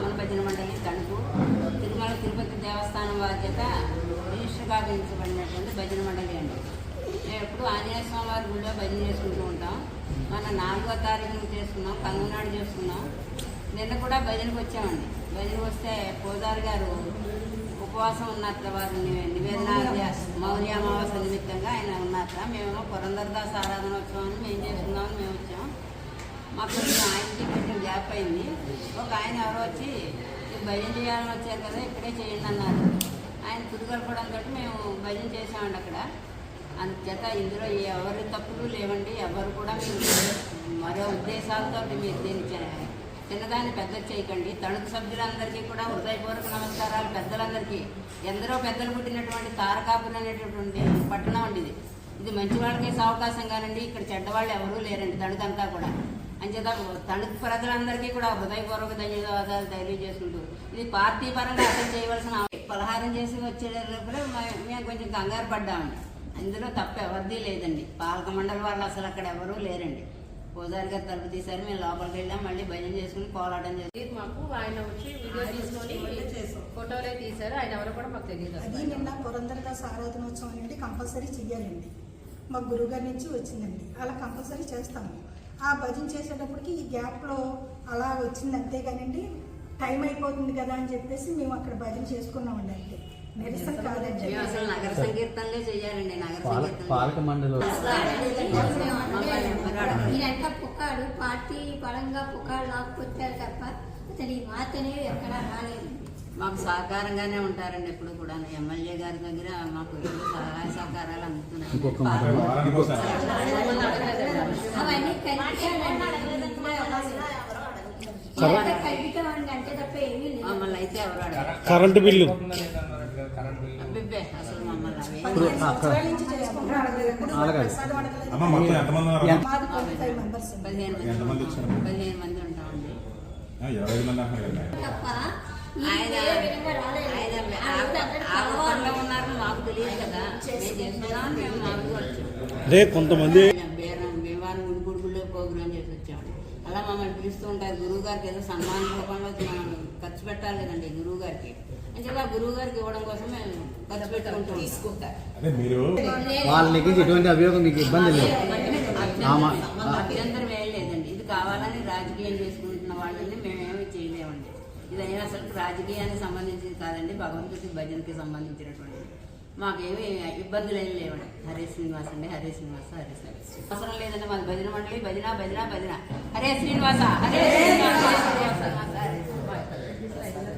వామన భజన మండలి తణుకు తిరుమల తిరుపతి దేవస్థానం వారి చేత రిజిస్టర్ భజన మండలి అండి. మేము ఎప్పుడు ఆంజనేయ స్వామి వారి గుడిలో భజన చేసుకుంటూ ఉంటాం. మన నాలుగో తారీఖు చేసుకున్నాం కనుమనాడు చేసుకున్నాం. నిన్న కూడా భజనకు వచ్చామండి. భజనకు వస్తే పోదారు గారు ఉపవాసం ఉన్నట్ల వారు నివేదన మౌర్య అమావాస్య నిమిత్తంగా ఆయన ఉన్నట్ల మేమేమో పురంధరదాస్ ఆరాధనోత్సవాన్ని మేము చేసుకుందామని మేము వచ్చాం. మాకు కొంచెం ఆయనకి కొంచెం గ్యాప్ అయింది. ఒక ఆయన ఎవరో వచ్చి భజన చేయాలని వచ్చారు కదా ఇక్కడే చేయండి అన్నారు. ఆయన కుదుగలపడంతో మేము భజన చేసామండి అక్కడ. అందుచేత ఇందులో ఎవరి తప్పులు లేవండి ఎవరు కూడా మీరు మరో ఉద్దేశాలతో మీరు దీన్ని చే- చిన్నదాన్ని పెద్ద చేయకండి. తణుకు సభ్యులందరికీ కూడా హృదయపూర్వక నమస్కారాలు. పెద్దలందరికీ ఎందరో పెద్దలు పుట్టినటువంటి తారకాపురం అనేటటువంటి పట్టణం అండి ఇది. ఇది మంచి వాళ్ళకే అవకాశం కానండి. ఇక్కడ చెడ్డవాళ్ళు ఎవరూ లేరండి తణుకంతా కూడా. అంచేత తణుకు ప్రజలందరికీ కూడా హృదయపూర్వక ధన్యవాదాలు తెలియజేసుకుంటూ ఇది పార్టీ పరంగా అసలు చేయవలసిన పలహారం చేసి వచ్చే లోపల మే- మేము కొంచెం కంగారు పడ్డామండి ఇందులో తప్పు ఎవరిది లేదండి. పాలక మండలి వాళ్ళు అసలు అక్కడ ఎవరూ లేరండి. పూజారి గారు తలుపు తీశారు మేము లోపలికి వెళ్ళాం మళ్ళీ భజన చేసుకుని కోలాటం చేసి మాకు ఆయన వచ్చి వీడియో తీసుకొని ఫోటోలే తీశారు. ఆయన ఎవరో కూడా మాకు తెలియదు అది. నిన్న పురంధరదాస్ ఆరాధనోత్సవం అనేది కంపల్సరీ చెయ్యాలండి మా గురువుగారి నుంచి వచ్చిందండి. అలా కంపల్సరీ చేస్తాము. ఆ భజన చేసేటప్పటికి ఈ గ్యాప్లో అలా వచ్చింది అంతేగానండి. టైం అయిపోతుంది కదా అని చెప్పేసి మేము అక్కడ భజన చేసుకున్నామండి అంటే నిరసన కాదండి. అసలు నగర సంకీర్తనలే చేయాలండి నగర పాలక మండలి పుకాడు పార్టీ పరంగా పుకాడు లాక్కొచ్చారు తప్ప అతని మాట అనేది ఎక్కడా రాలేదు. మాకు సహకారంగానే ఉంటారండి ఎప్పుడు కూడా ఎమ్మెల్యే గారి దగ్గర మాకు సహాయ సహకారాలు అందుతున్నాయి. మాట. అవన్నీ కల్పించాడండి కల్పితామండి అంటే తప్ప ఏమీ లేదు. మమ్మల్ని అయితే ఎవరు అడగరు. Current bill. ఉన్నారు? ఆయన ఆయన. ఉన్నారని మాకు తెలియదు కదా. అదే కొంతమంది మమ్మల్ని పిలుస్తూ ఉంటారు. గురువు గారికి ఏదో సన్మాన రూపంలో మనం ఖర్చు పెట్టాలి కదండి గురువు గారికి అంటే గురువు గారికి ఇవ్వడం కోసం మేము ఖర్చు పెట్టుకుంటూ తీసుకుంటారు. అదే మీరు ఎటువంటి అభియోగం మీకు ఇబ్బంది లేదు. అభ్యంతరం ఏం లేదండి. ఇది కావాలని రాజకీయం చేసుకుంటున్న వాళ్ళని మేమేమి చేయలేమండి. ఇది అయినా అసలు రాజకీయానికి సంబంధించింది కాదండి. భగవంతుడి భజనకి సంబంధించినటువంటిది. మాకేమీ ఇబ్బందులు ఏం లేవండి. హరే శ్రీనివాస్ అండి హరే శ్రీనివాస హరే శ్రీనివాస. అవసరం లేదండి మాది భజన మండలి భజన భజన భజన. హరే శ్రీనివాస హరే శ్రీనివాస హరే శ్రీనివాస.